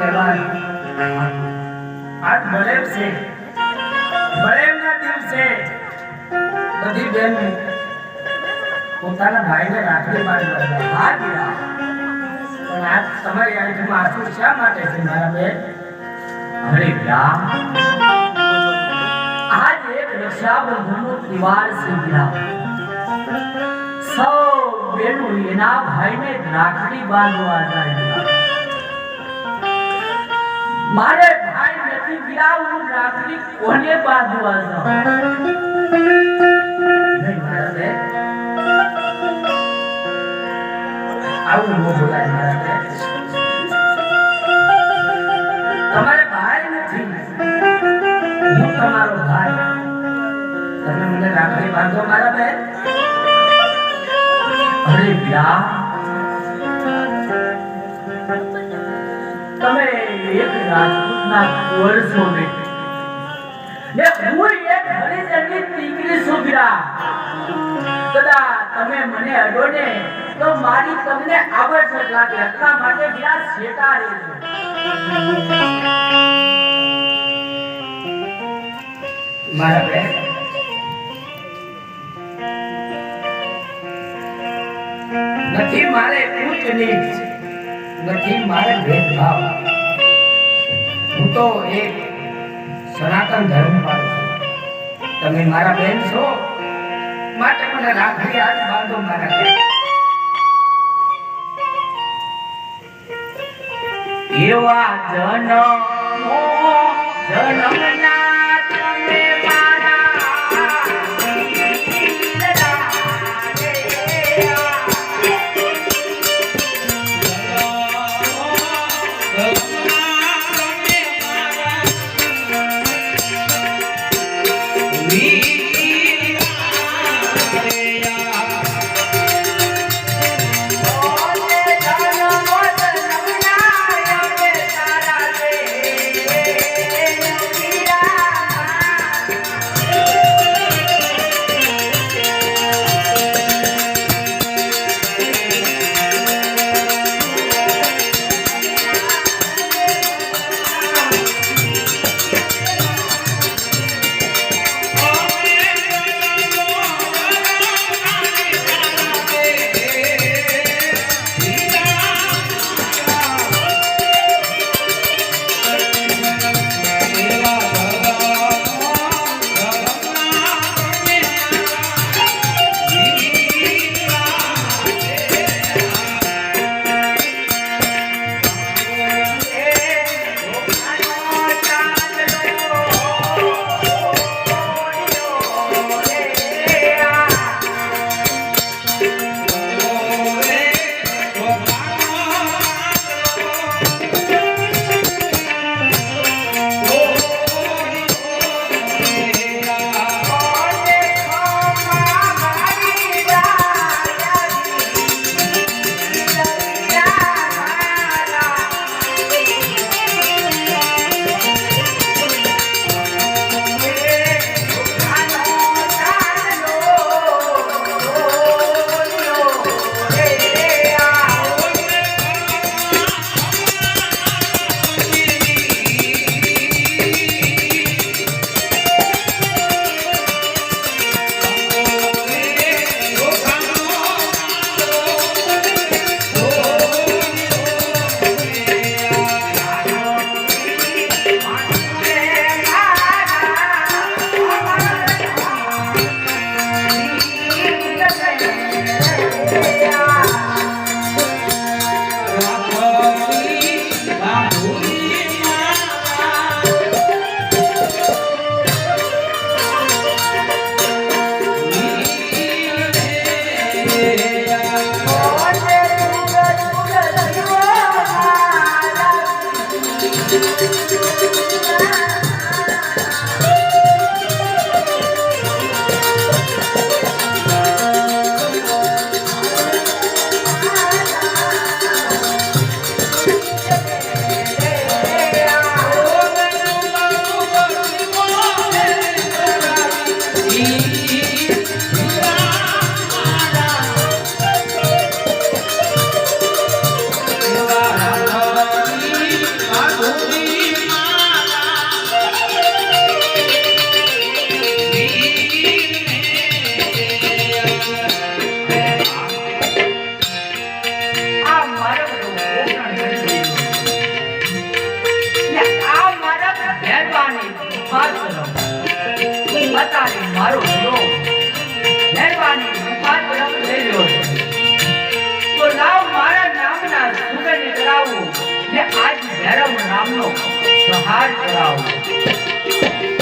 તહેવાર આજ બળેવ છે. બળેવના દિવસે રાખડી પણ આજ તમારી આંખમાં આંસુ શા માટે છે, મારા બેન? આજ એક રક્ષાબંધનનો તહેવાર છે દીરા સૌ બેનું એના ભાઈને રાખડી બાંધવા જાય મારે ભાઈ નથી ગયા હું રાખડી કોને બાંધવા આવું ન બોલાય, મારા તમારે ભાઈ નથી. હું તમારો ભાઈ. તમે મને રાખડી બાંધો, મારા બેન. અરે વ્યા છો છું મારી તમને આવશ્યક રહેજો મારા બેન. નથી મારે નીચ નથી મારે ભેદભાવ. હું તો એક સનાતન ધર્મ પાડું છું. તમે મારા બેન છો, માટે મને રાખડી આજ બાંધો મારા એવા જન જન્મના મહેરબાની મુખાતરમ. મારો લ્યો તો લાવ મારા નામના સુગંધ ને આજ ભૈરવ નામનો સહાર કરાવું